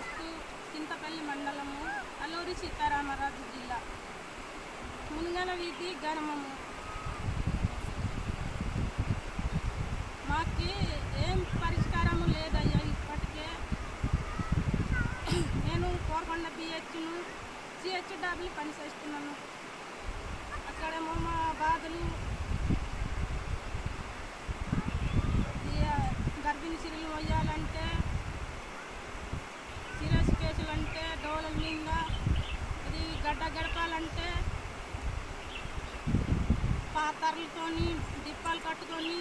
Post Chintapalli మండలము అల్లూరి సీతారామరాజు జిల్లా. మునుగన వీధి గ్రామము మాకి ఏం పరిష్కారము లేదయ్యా ఇప్పటికే. నేను కోరకొండ బిహెచ్ను సిహెచ్డబ్ల్యూ పనిచేస్తున్నాను అక్కడ మా బాధలు గర్భిణీ సిరులు వేయాలంటే అంటే పాతర్లతోని దిప్పాలు కట్టుకొని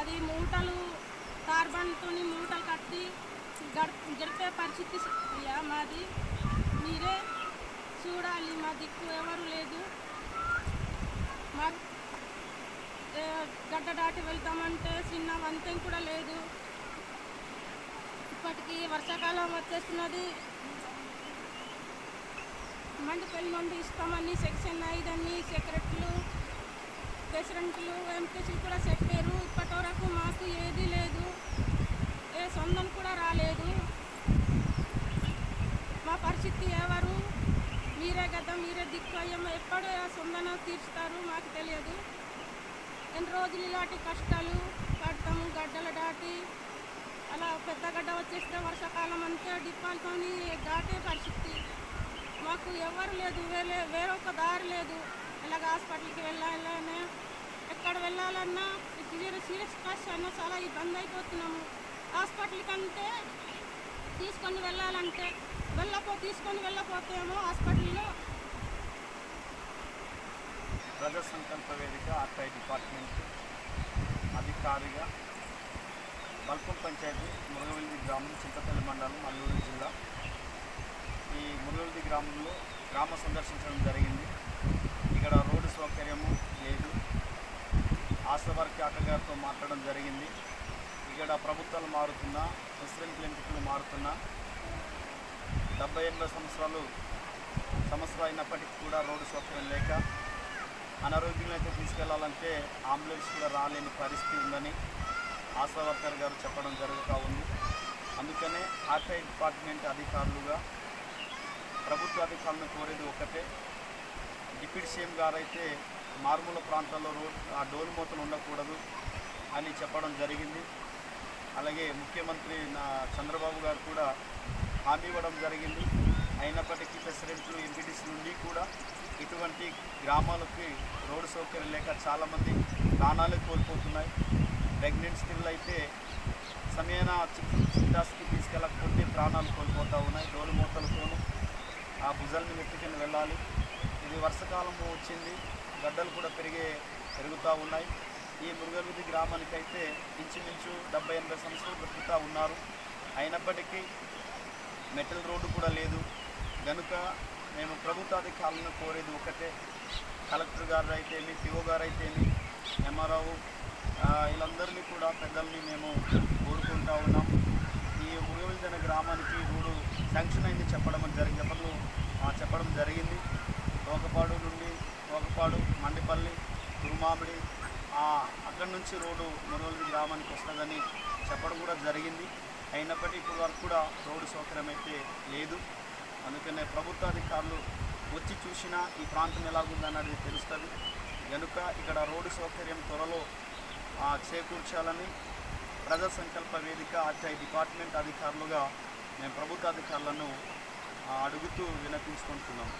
అది మూటలు కార్బన్తోని మూటలు కట్టి గడ గడిపే పరిస్థితి అయ్యా మాది. మీరే చూడాలి మా దిక్కు ఎవరు లేదు. మా గడ్డ దాటి వెళ్తామంటే చిన్న వంతెం కూడా లేదు. ఇప్పటికీ వర్షాకాలం వచ్చేస్తున్నది. మండపల్లి మందు ఇస్తామని సెక్షన్ ఐదు సెక్రటరీలు ప్రెసిడెంట్లు ఎంపీసీలు కూడా చెప్పారు. ఇప్పటి వరకు మాకు ఏది లేదు. ఏ సొంతం కూడా రాలేదు. మా పరిస్థితి ఎవరు? మీరే కదా మీరే దిక్కుయ్యం ఎప్పుడు ఆ సొందన తీర్చుతారు మాకు తెలియదు. ఎన్ని రోజులు ఇలాంటి కష్టాలు పడతాము గడ్డలు దాటి. అలా పెద్ద గడ్డ వచ్చేస్తే వర్షాకాలం అంతా డిప్పాలతోని దాటే పరిస్థితి. మాకు ఎవరు లేదు వేరే వేరొక దారి లేదు. ఇలాగ హాస్పిటల్కి వెళ్ళాలన్నా ఎక్కడ వెళ్ళాలన్నా సీరియస్ సీరియస్ కష్ట అన్నా చాలా ఇబ్బంది అయిపోతున్నాము. హాస్పిటల్ కంటే తీసుకొని వెళ్ళాలంటే వెళ్ళపో తీసుకొని వెళ్ళపోతేమో హాస్పిటల్లో ప్రజా సంకల్ప వేదిక ఆర్టీఐ డిపార్ట్మెంట్ అధికారిగా మల్పం పంచాయతీ మురగవెల్లి గ్రామం చింతపల్లి మండలం అల్లూరు జిల్లా. గ్రామంలో గ్రామ సందర్శించడం జరిగింది. ఇక్కడ రోడ్డు సౌకర్యము లేదు. ఆశా వర్క్ గారితో మాట్లాడడం జరిగింది. ఇక్కడ ప్రభుత్వాలు మారుతున్నా ప్రెసిడెంట్ క్లినిక్లు మారుతున్నా డెబ్బై ఎనభై సంవత్సరాలు సంవత్సరం అయినప్పటికీ కూడా రోడ్డు సౌకర్యం లేక అనారోగ్యంలోకి తీసుకెళ్ళాలంటే అంబులెన్స్ కూడా రాలేని పరిస్థితి ఉందని ఆశా వర్కర్ గారు చెప్పడం జరుగుతూ ఉంది. అందుకనే ఆర్టీఐ డిపార్ట్మెంట్ అధికారులుగా ప్రభుత్వ అధికారులను కోరేది ఒకటే డిప్యూటీ సీఎం గారైతే మారుమూల ప్రాంతాల్లో రోడ్ ఆ డోలు మూతలు ఉండకూడదు అని చెప్పడం జరిగింది. అలాగే ముఖ్యమంత్రి నా చంద్రబాబు గారు కూడా హామీ ఇవ్వడం జరిగింది. అయినప్పటికీ ప్రెసిడెంట్లు ఎంపీటీసీ నుండి కూడా ఇటువంటి గ్రామాలకి రోడ్డు సౌకర్యం లేక చాలామంది ప్రాణాలు కోల్పోతున్నాయి. ప్రెగ్నెంట్ స్త్రీలు అయితే సమయాన చిట్టాస్కి తీసుకెళ్ళకపోతే ప్రాణాలు కోల్పోతూ ఉన్నాయి. ఆ భుజాలను వెతుకుని వెళ్ళాలి. ఇది వర్షాకాలము వచ్చింది. గడ్డలు కూడా పెరిగే పెరుగుతూ ఉన్నాయి. ఈ మృగవిధి గ్రామానికి అయితే ఇంచుమించు డెబ్బై ఎనభై సంవత్సరాలు బ్రతుకుతూ ఉన్నారు. అయినప్పటికీ మెటల్ రోడ్డు కూడా లేదు. కనుక మేము ప్రభుత్వ అధికారులను కోరేది ఒకటే. కలెక్టర్ గారు అయితేమి పిఓ గారు అయితేమి ఎంఆర్ఓ వీళ్ళందరినీ కూడా పెద్దల్ని మేము కోరుకుంటా ఉన్నాం. ఈ మురుగవిల్దన గ్రామానికి రోడ్డు శాంక్షన్ అయింది చెప్పడం జరిగింది. చెప్పడం జరిగింది. తోకపాడు నుండి తోకపాడు మండిపల్లి తురుమామిడి అక్కడి నుంచి రోడ్డు మురవల్లి గ్రామానికి వస్తుందని చెప్పడం కూడా జరిగింది. అయినప్పటికీ ఇప్పుడు వరకు కూడా రోడ్డు సౌకర్యం అయితే లేదు. అందుకనే ప్రభుత్వ అధికారులు వచ్చి చూసినా ఈ ప్రాంతం ఎలాగుందన్నది తెలుస్తుంది. కనుక ఇక్కడ రోడ్డు సౌకర్యం త్వరలో చేకూర్చాలని ప్రజా సంకల్ప వేదిక ఆర్టీఐ డిపార్ట్మెంట్ అధికారులుగా మేము ప్రభుత్వ అధికారులను అడుగుతూ వినపించుకుంటున్నాం.